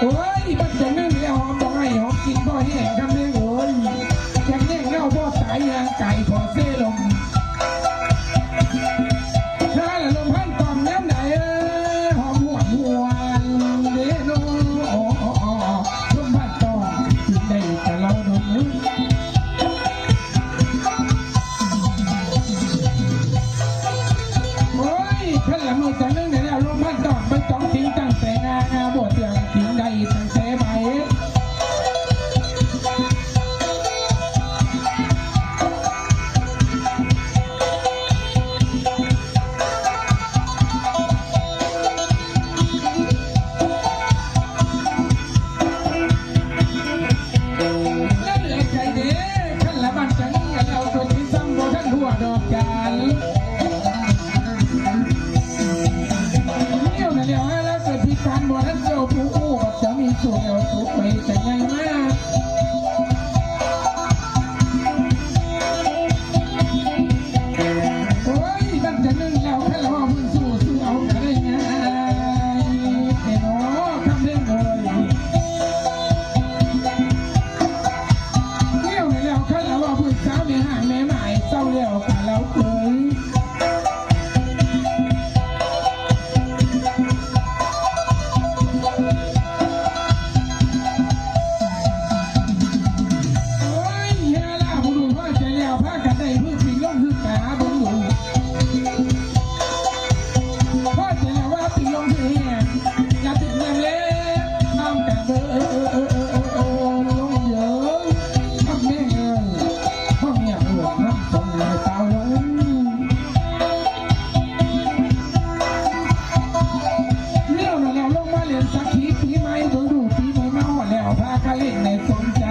โอ้ยปัดเสียงนั่นเดี๋ยวหอมบอกไอ้หอมกินก็เฮงไครับ ทุกคโอ้ยตั้งแต่นึ่งเราแค่รอพื้สู้สู้เอาก็ได้ไงแต่น้อทำเรื่องเที่ยวในแล้แค่ราเอาพื้สาวในหางแม่หมายเศร้าแล้ว เลี้ยวหน่อยแล้วลงมาเรียนสักทีปีใหม่เะดูปีใหม่มาหอแล้วพากันเล่นในสนใจ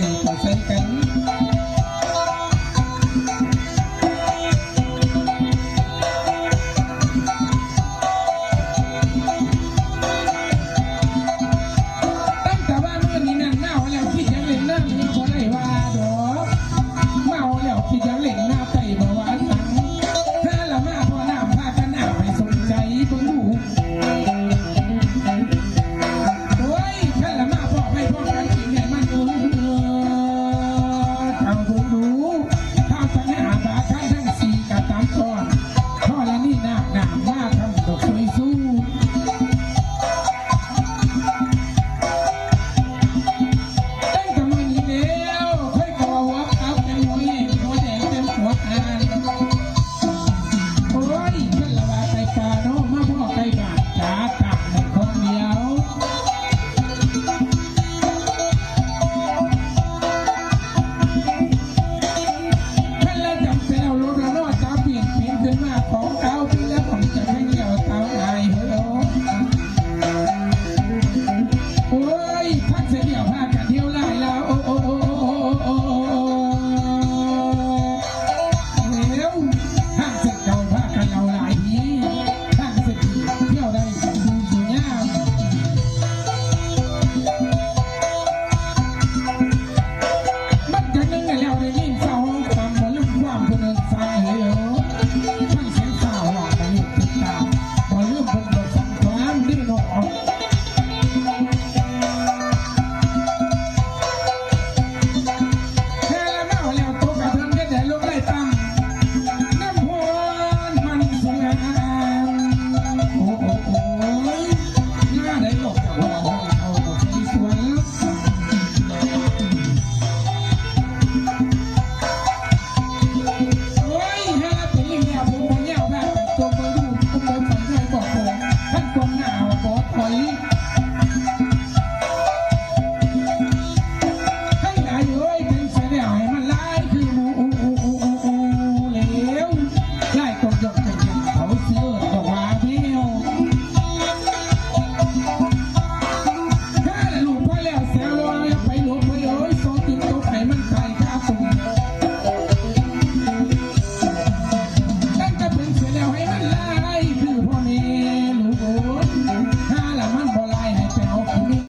you.